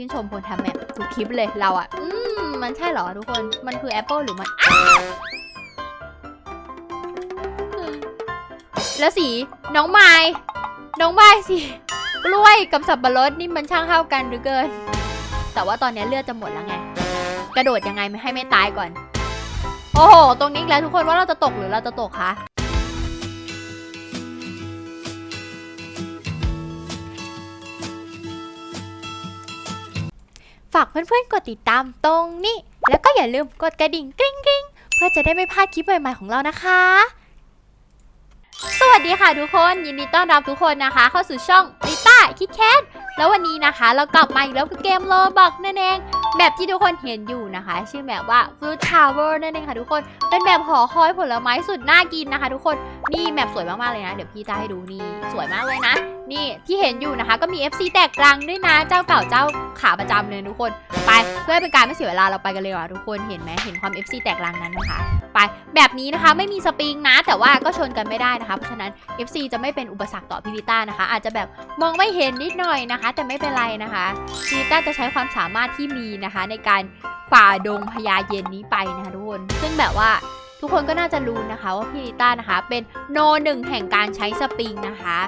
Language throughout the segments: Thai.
ชื่นชมคนทำแมปทุกคลิปเลยเราอะอืมมันใช่เหรอทุกคนมันคือแอปเปิลหรือมันแล้วสีน้องไม้น้องไม้สิกล้วยกับสับปะรดนี่มันช่างเข้ากันหรือเกิน แต่ว่าตอนนี้เลือดจะหมดแล้วไง กระโดดยังไงไม่ให้ไม่ตายก่อน โอ้โห ตรงนี้แล้วทุกคนว่าเราจะตกหรือเราจะตกคะากเพื่อนๆกดติดตามตรงนี้ แล้วก็อย่าลืมกดกระดิ่งกริ๊งกริ๊งเพื่อจะได้ไม่พลาดคลิปใหม่ๆของเรานะคะ สวัสดีค่ะทุกคนยินดีต้อนรับทุกคนนะคะ เข้าสู่ช่องลิต้าคิดแคทแล้ววันนี้นะคะ เรากลับมาอีกแล้วกับเกมโลบอกนั่นเองแบบที่ทุกคนเห็นอยู่นะคะ ชื่อแบบว่า Fruit Tower นั่นเองค่ะทุกคนเป็นแบบหอคอยผลไม้สุดน่ากินนะคะ ทุกคนนี่แมปสวยมากๆเลยนะ เดี๋ยวพี่จะให้ดูนี่สวยมากเลยนะ นี่ที่เห็นอยู่นะคะ ก็มี FC แตกรังด้วยนะ เจ้าเก่าเจ้าขาประจำเลยทุกคน ไปเพื่อเป็นการไม่เสียเวลาเราไปกันเลยว่ะทุกคนเห็นไหมเห็นความ FC แตกรังนั้นนะคะ ไปแบบนี้นะคะไม่มีสปริงนะ แต่ว่าก็ชนกันไม่ได้นะคะเพราะฉะนั้น FC จะไม่เป็นอุปสรรคต่อพิริต้านะคะ อาจจะแบบมองไม่เห็นนิดหน่อยนะคะ แต่ไม่เป็นไรนะคะพิริต้าจะใช้ความสามารถที่มีนะคะในการฝ่าดงพญาเย็นนี้ไปนะคะทุกคนซึ่งแบบว่า ทุกคนก็น่าจะรู้นะคะว่าพิริต้านะคะ เป็นโนหนึ่งแห่งการใช้สปริงนะคะ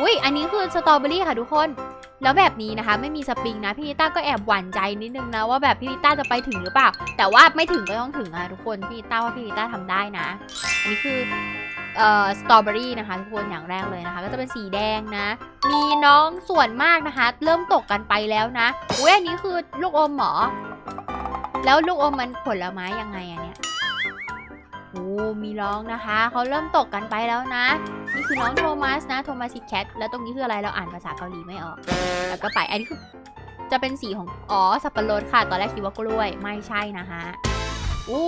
อุ้ยอันนี้คือสตรอเบอรี่ค่ะทุกคน แล้วแบบนี้นะคะ ไม่มีสปริงนะพี่ลิต้าก็แอบหวั่นใจนิดนึงนะว่าแบบพี่ลิต้าจะไปถึงหรือเปล่า แต่ว่าไม่ถึงก็ต้องถึงอะทุกคนพี่ลิต้าว่าพี่ลิต้าทำได้นะ อันนี้คือเอ่อสตรอเบอรี่นะคะทุกคนอย่างแรกเลยนะคะ ก็จะเป็นสีแดงนะ มีน้องส่วนมากนะคะ เริ่มตกกันไปแล้วนะอุ้ยอันนี้คือลูกอมหรอแล้วลูกอมมันผลไม้ยังไงอะเนี่ย มีร้องนะคะเขาเริ่มตกกันไปแล้วนะ นี่คือน้องโทมัสนะโทมัสซิแคทแล้วตรงนี้คืออะไรเราอ่านภาษาเกาหลีไม่ออก แล้วก็ไปอันนี้คือจะเป็นสีของอ๋อสับปะรดค่ะ ตอนแรกคิดว่ากล้วยไม่ใช่นะคะอู้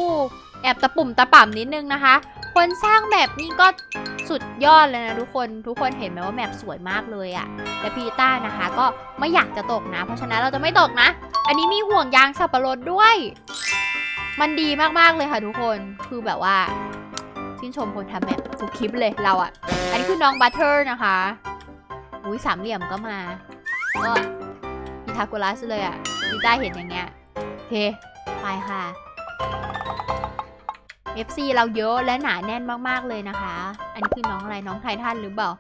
แอบตะปุ่มตะป่ำนิดนึงนะคะ คนสร้างแบบนี้ก็สุดยอดเลยนะทุกคนทุกคนเห็นไหมว่าแมปสวยมากเลยอะและพีต้านะคะ ก็ไม่อยากจะตกนะ เพราะฉะนั้นเราจะไม่ตกนะ อันนี้มีห่วงยางสับปะรดด้วย มันดีมากๆเลยค่ะทุกคน คือแบบว่าชื่นชมคนทำแบบทุกคลิปเลยเราอะอันนี้คือน้องบัตเตอร์นะคะ อุ้ยสามเหลี่ยมก็มา ก็พีทาโกรัสเลยอะลิต้าเห็นอย่างเงี้ยเคไปค่ะ FC เราเยอะและหนาแน่นมากๆเลยนะคะ อันนี้คือน้องอะไรน้องไททันหรือเปล่า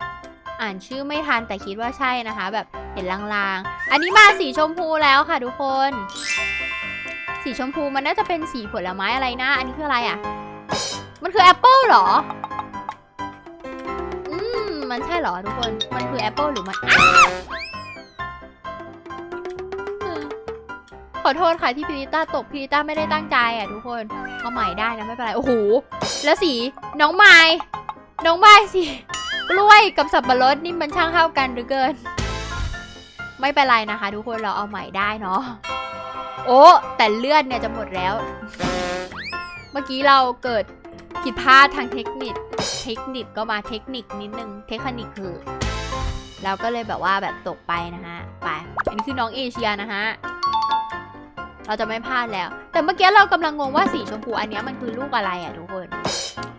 อ่านชื่อไม่ทันแต่คิดว่าใช่นะคะ แบบเห็นลางๆ อันนี้มาสีชมพูแล้วค่ะทุกคน สีชมพูมันน่าจะเป็นสีผลไม้อะไรนะ อันนี้คืออะไรอะ่ะ มันคือแอปเปิลเหรอ อืม มันใช่เหรอทุกคน มันคือแอปเปิลหรือมันอขอโทษค่ะที่พิริต้าตกพิริต้าไม่ได้ตั้งใจอะทุกคนเอาใหม่ได้นะไม่เป็นไร โอ้โห แล้วสีน้องไม้น้องไม้สิกล้วยกับสับปะรดนี่มันช่างเข้ากันเหรือเกิน ไม่เป็นไรนะคะ ทุกคนเราเอาใหม่ได้เนาะ โอ้แต่เลือดเนี่ยจะหมดแล้ว เมื่อกี้เราเกิดผิดพลาดทางเทคนิค เทคนิคก็มาเทคนิคนิดนึง เทคนิคคือ เราก็เลยแบบว่าแบบตกไปนะฮะ ไปอันนี้คือน้องเอเชียนะฮะ เราจะไม่พลาดแล้ว แต่เมื่อกี้เรากำลังงงว่าสีชมพูอันนี้มันคือลูกอะไรอะทุกคน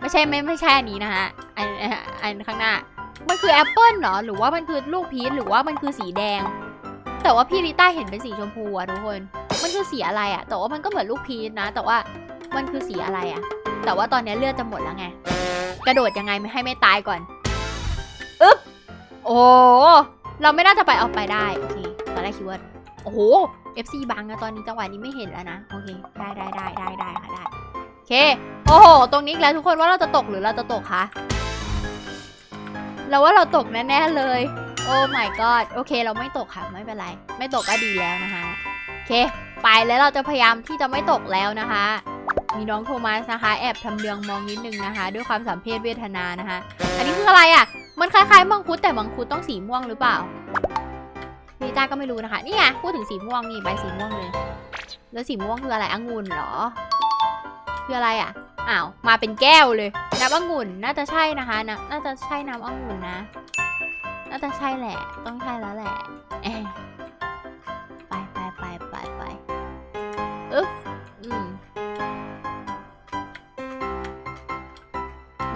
ไม่ใช่ไม่ไม่ใช่อันนี้นะฮะอันอันอันข้างหน้า มันคือแอปเปิลเหรอ หรือว่ามันคือลูกพีช หรือว่ามันคือสีแดง แต่ว่าพี่ลิต้าเห็นเป็นสีชมพูอะทุกคน มันคือสีอะไรอะแต่ว่ามันก็เหมือนลูกพีชนะ แต่ว่ามันคือสีอะไรอะแต่ว่าตอนนี้เลือดจะหมดแล้วไง กระโดดยังไงไม่ให้ไม่ตายก่อนอึ๊บโอ้เราไม่น่าจะไปเอาไปได้โอเคตอนแรกคิดว่าโอ้โห FC บังนะตอนนี้จังหวะนี้ไม่เห็นแล้วนะโอเคได้ได้ได้ได้ได้ค่ะได้โอเคโอ้โห ตรงนี้แล้วทุกคนว่าเราจะตกหรือเราจะตกคะเราว่าเราตกแน่ๆเลย โอ้ my god โอเค เราไม่ตกค่ะ ไม่เป็นไร ไม่ตกก็ดีแล้วนะคะ โอเค ไปแล้วเราจะพยายามที่จะไม่ตกแล้วนะคะ มีน้องโทมัสนะคะ แอบทำเรืองมองนิดนึงนะคะ ด้วยความสัมเพศเวทนานะคะ อันนี้คืออะไรอะ่ะ มันคล้ายๆมังคุดแต่มังคุดต้องสีม่วงหรือเปล่าพี่จ้าก็ไม่รู้นะคะ นี่ไงพูดถึงสีม่วงนี่ใบสีม่วงเลย แล้วสีม่วงคืออะไรองุ่นเหรอ คืออะไรอะ่ะอ้าวมาเป็นแก้วเลยน้ำองุ่นน่าจะใช่นะคะนน่าจะใช่น้ำองุ่นนะ น่าจะใช่แหละ ต้องใช่แล้วแหละ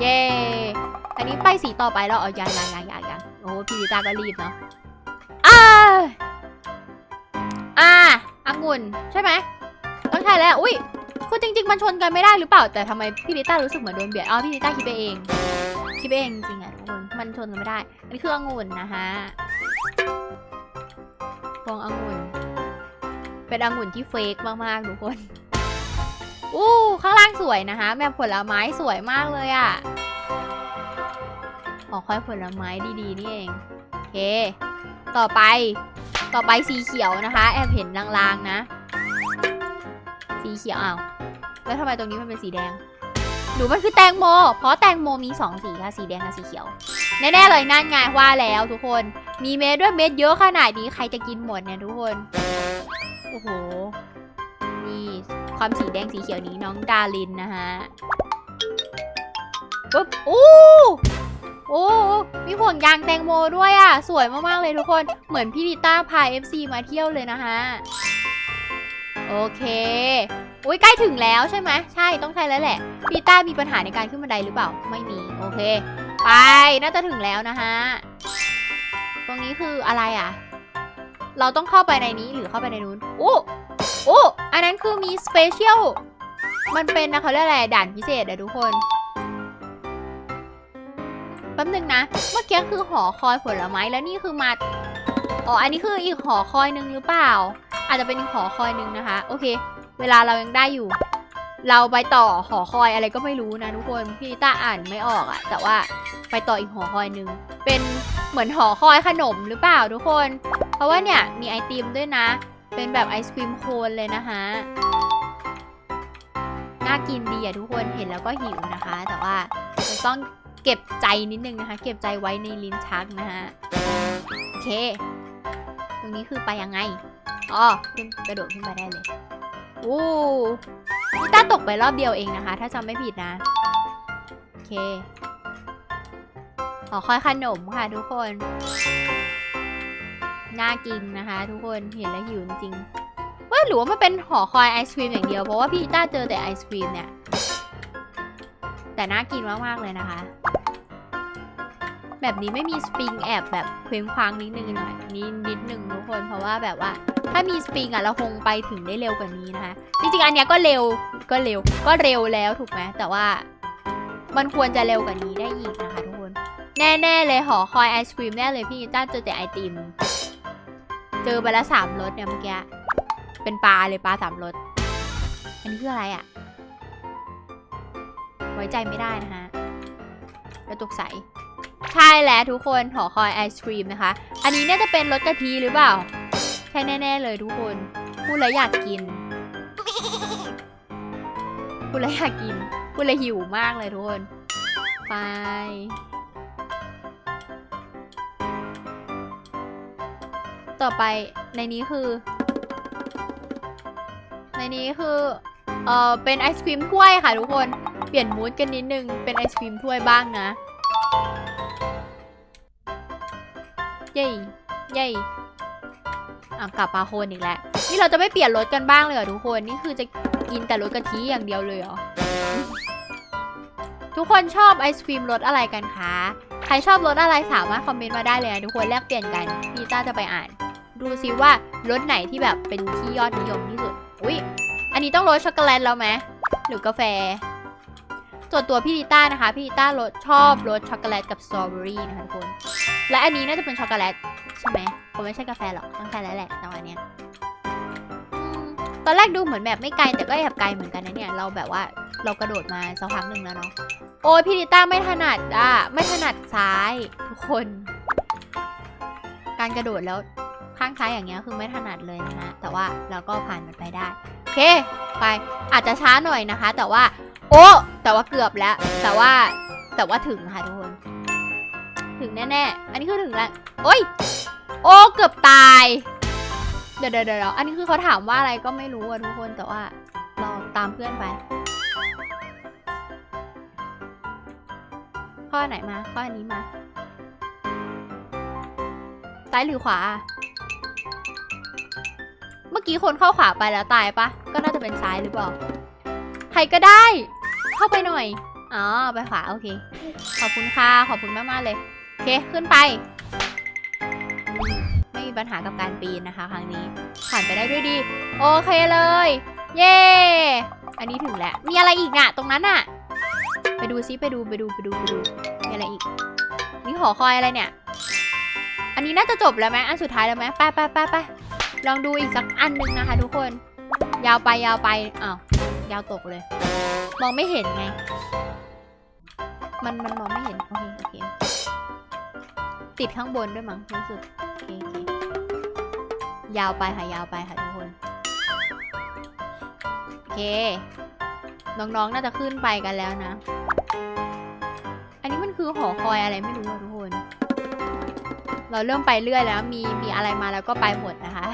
เย้อันนี้ไปสีต่อไปแล้วเอายังยังยังยังยังโอ้พี่ลิต้าก็รีบเนาะอ้าอ่าองุ่นใช่ไหมต้องใช่แล้วอุ้ยคือจริง ๆ มันชนกันไม่ได้หรือเปล่า แต่ทำไมพี่ลิต้ารู้สึกเหมือนโดนเบียดอ๋อพี่ลิต้าคิดไปเอง คิดไปเองจริงๆอะทุกคนมันชนกันไม่ได้อันนี้คือองุ่นนะคะพวงองุ่นเป็นองุ่นที่เฟกมากๆทุกคน อู้ข้างล่างสวยนะคะแบบผลไม้สวยมากเลยอะ่ะอ๋อค่อยผลไม้ดีๆนี่เองโอเค ต่อไปต่อไปสีเขียวนะคะ แอบเห็นลางๆนะ สีเขียวอ้าวแล้วทำไมตรงนี้มันเป็นสีแดงหรือมันคือแตงโม เพราะแตงโมมีสองสีค่ะ สีแดงกับสีเขียว แน่ๆเลยนั่นไงว่าแล้วทุกคน มีเม็ดด้วยเม็ดเยอะขนาดนี้ใครจะกินหมดเนี่ยทุกคน โอ้โห ความสีแดงสีเขียวนี้น้องดารินนะฮะปุ๊บอู้โอ้ มีห่วงยางแตงโมด้วยอะ สวยมาก ๆ เลยทุกคน เหมือนพี่ดิต้าพา FC มาเที่ยวเลยนะฮะ โอเค อุ้ยใกล้ถึงแล้วใช่ไหม ใช่ ต้องใช่แล้วแหละ พี่ต้ามีปัญหาในการขึ้นบันไดหรือเปล่า ไม่มี โอเค ไป น่าจะถึงแล้วนะฮะ ตรงนี้คืออะไรอะ เราต้องเข้าไปในนี้หรือเข้าไปในนู้นอู้ โอ้อันนั้นคือมีสเปเชียล มันเป็นนะเขาเรียกอะไร ด่านพิเศษอะทุกคน แป๊บนึงนะ เมื่อกี้คือหอคอยผลไม้แล้วนี่คือมา อ๋อ อันนี้คืออีกหอคอยหนึ่งหรือเปล่า อาจจะเป็นอีกหอคอยหนึ่งนะคะ โอเค เวลาเรายังได้อยู่ เราไปต่อหอคอยอะไรก็ไม่รู้นะทุกคน พี่ต้าอ่านไม่ออกอะแต่ว่าไปต่ออีกหอคอยหนึ่ง เป็นเหมือนหอคอยขนมหรือเปล่าทุกคน เพราะว่าเนี่ยมีไอติมด้วยนะ เป็นแบบไอศครีมโคนเลยนะคะน่ากินดีอะทุกคนเห็นแล้วก็หิวนะคะ แต่ว่าต้องเก็บใจนิดนึงนะคะ เก็บใจไว้ในลิ้นชักนะคะโอเค ตรงนี้คือไปยังไงอ๋อขึ้นกระโดดขึ้นไปได้เลยอู้พี่ต้าตกไปรอบเดียวเองนะคะ ถ้าจำไม่ผิดนะโอเคขอคอยขนมค่ะทุกคน น่ากินนะคะ ทุกคนเห็นแล้วหิวจริงว่าหรือว่ามันเป็นหอคอยไอศครีมอย่างเดียวเพราะว่าพี่ต้าเจอแต่ไอศครีมเนี่ย แต่น่ากินมากๆเลยนะคะ แบบนี้ไม่มีสปริงแอบแบบเคว้งคว้างนิดนึงหน่อยนิดนิดนึงทุกคนเพราะว่าแบบว่า ถ้ามีสปริงอะเราคงไปถึงได้เร็วกว่านี้นะคะ จริงๆอันเนี้ยก็เร็วก็เร็วก็เร็วแล้วถูกไหมแต่ว่ามันควรจะเร็วกว่านี้ได้อีกนะคะทุกคน แน่ๆเลยหอคอยไอศครีมแน่เลยพี่ต้าเจอแต่ไอติม เจอไปแล้วสามรสเนี่ยเมื่อกี้ เป็นปลาเลยปลาสามรส อันนี้คืออะไรอะ่ะ ไว้ใจไม่ได้นะคะกระตุกใส ใช่แล้วทุกคนหอคอยไอศครีมนะคะ อันนี้น่าจะเป็นรสกะทิหรือเปล่า ใช่แน่ ๆ เลยทุกคน พูดแล้วอยากกิน พูดแล้วอยากกิน พูดแล้วหิวมากเลยทุกคน ไป ต่อไปในนี้คือ ในนี้คือ เออเป็นไอศครีมถ้วยค่ะทุกคน เปลี่ยนมูดกันนิดนึง เป็นไอศครีมถ้วยบ้างนะ เย้เย้อะกลับมาโคนอีกแล้ว นี่เราจะไม่เปลี่ยนรสกันบ้างเลยเหรอทุกคน นี่คือจะกินแต่รสกะทิอย่างเดียวเลยเหรอ ทุกคนชอบไอศครีมรสอะไรกันคะ ใครชอบรสอะไรสามารถคอมเมนต์มาได้เลยนะทุกคนแลกเปลี่ยนกันพี่ต้าจะไปอ่าน ดูซิว่ารสไหนที่แบบเป็นที่ยอดนิยมที่สุด อุ๊ยอันนี้ต้องรสช็อกโกแลตแล้วไหมหรือกาแฟ ส่วนตัวพี่ลิต้านะคะพี่ลิต้ารสชอบรสช็อกโกแลตกับสตรอเบอรี่นะคะทุกคน และอันนี้น่าจะเป็นช็อกโกแลตใช่ไหมคงไม่ใช่กาแฟหรอกต้องใช่แล้วแหละแต่ว่าเนี้ยตอนแรกดูเหมือนแบบไม่ไกลแต่ก็แอบไกลเหมือนกันนะเนี่ย เราแบบว่าเรากระโดดมาสักพักหนึ่งแล้วเนาะโอ้ยพี่ลิต้าไม่ถนัดอะ ดซ้ายทุกคน การกระโดดแล้วข้างซ้ายอย่างเงี้ยคือไม่ถนัดเลยนะฮะแต่ว่าเราก็ผ่านมันไปได้โอเค ไปอาจจะช้าหน่อยนะคะ แต่ว่า โอ้แต่ว่าเกือบแล้ว แต่ว่าแต่ว่าถึงค่ะทุกคน ถึงแน่ๆ อันนี้คือถึงแล้ว โอ้ย โอ้เกือบตาย เดี๋ยวเดี๋ยวเดี๋ยวอันนี้คือเขาถามว่าอะไรก็ไม่รู้อะทุกคน แต่ว่าเราตามเพื่อนไป ข้อไหนมา ข้ออันนี้มา ซ้ายหรือขวา เมื่อกี้คนเข้าขวาไปแล้วตายปะ ก็น่าจะเป็นซ้ายหรือเปล่า ใครก็ได้ เข้าไปหน่อย อ๋อ ไปขวา โอเค ขอบคุณค่ะ ขอบคุณมากๆเลย โอเค ขึ้นไป ไม่มีปัญหากับการปีนนะคะ ครั้งนี้ ผ่านไปได้ด้วยดี โอเคเลย เย้ อันนี้ถึงแล้ว มีอะไรอีกน่ะตรงนั้นน่ะ ดูซิไปดูไปดูไปดูไปดูมีอะไรอีกนี่หอคอยอะไรเนี่ย อันนี้น่าจะจบแล้วไหมอันสุดท้ายแล้วไหมไปไปไปไปลองดูอีกสักอันหนึงนะคะทุกคน ยาวไปยาวไปอ้าวยาวตกเลย มองไม่เห็นไง มันมันมองไม่เห็นโอเคโอเคติดข้างบนด้วยมั้งรู้สึกโอเคโอเคยาวไปค่ะยาวไปค่ะทุกคนโอเค น้องๆ น่าจะขึ้นไปกันแล้วนะ อันนี้มันคือหอคอยอะไรไม่รู้อะทุกคน เราเริ่มไปเรื่อยแล้ว มีมีอะไรมาแล้วก็ไปหมดนะคะ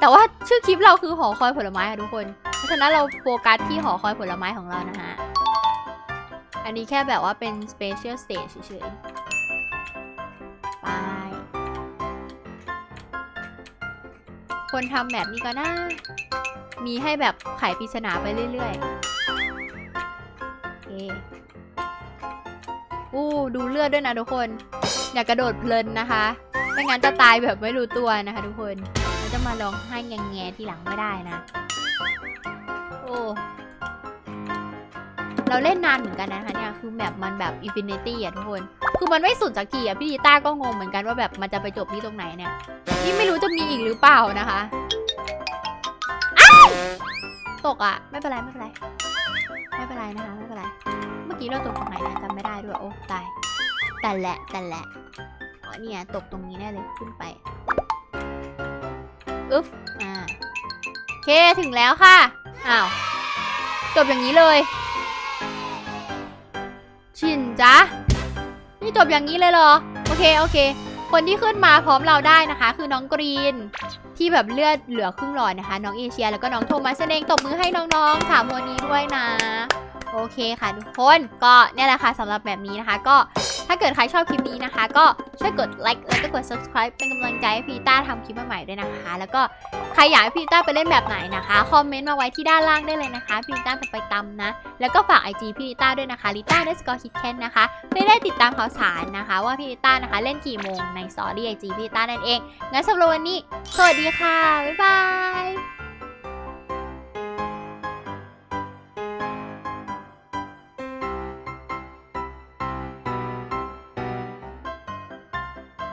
แต่ว่าชื่อคลิปเราคือหอคอยผลไม้ค่ะทุกคน เพราะฉะนั้นเราโฟกัสที่หอคอยผลไม้ของเรานะฮะอันนี้แค่แบบว่าเป็น special stage เฉยๆ ไป คนทำแบบนี้ก็น่า มีให้แบบไขปริศนาไปเรื่อยๆโอเอู้ดูเลือดด้วยนะทุกคน อย่ากระโดดเพลินนะคะ ไม่งั้นจะตายแบบไม่รู้ตัวนะคะทุกคนแล้วจะมาร้องไห้แงแงๆทีหลังไม่ได้นะ โอ้เราเล่นนานเหมือนกันนะคะเนี่ยคือแบบมันแบบอินฟินิตี้อะทุกคน คือมันไม่สุดสักทีอะพี่ดีต้าก็งงเหมือนกันว่าแบบมันจะไปจบที่ตรงไหนเนี่ย นี่ไม่รู้จะมีอีกหรือเปล่านะคะ ตกอะไม่เป็นไรไม่เป็นไร ไม่เป็นไรนะคะไม่เป็นไร เมื่อกี้เราตกตรงไหนนะจำไม่ได้ด้วยโอ้ตายแต่แหละแต่แหละอ๋อเนี่ยตกตรงนี้แน่เลยขึ้นไปอึ๊บอ่าโอเคถึงแล้วค่ะอ้าวจบอย่างนี้เลย ชินจ้ะนี่จบอย่างนี้เลยเหรอ โอเคโอเค คนที่ขึ้นมาพร้อมเราได้นะคะ คือน้องกรีน ที่แบบเลือดเหลือครึ่งหลอดนะคะ น้องเอเชีย แล้วก็น้องโทมัสเองตบมือให้น้องๆสามคนนี้ด้วยนะ โอเคค่ะทุกคนก็เนี่ยแหละค่ะสำหรับแบบนี้นะคะ ก็ถ้าเกิดใครชอบคลิปนี้นะคะ ก็ช่วยกดไลค์แล้วก็กด subscribe เป็นกำลังใจให้พีต้าทำคลิปใหม่ๆด้วยนะคะ แล้วก็ใครอยากให้พีต้าไปเล่นแบบไหนนะคะคอมเมนต์มาไว้ที่ด้านล่างได้เลยนะคะพีต้าจะไปตำนะ แล้วก็ฝาก IG พี่ลิต้าด้วยนะคะลิต้าเดสกอร์คิดแคนนะคะไม่ได้ติดตามข่าวสารนะคะ ว่าพีต้านะคะเล่นกี่โมงในสตอรี่ไอจีพีต้านั่นเองงั้นสำหรับวันนี้สวัสดีค่ะบ๊ายบาย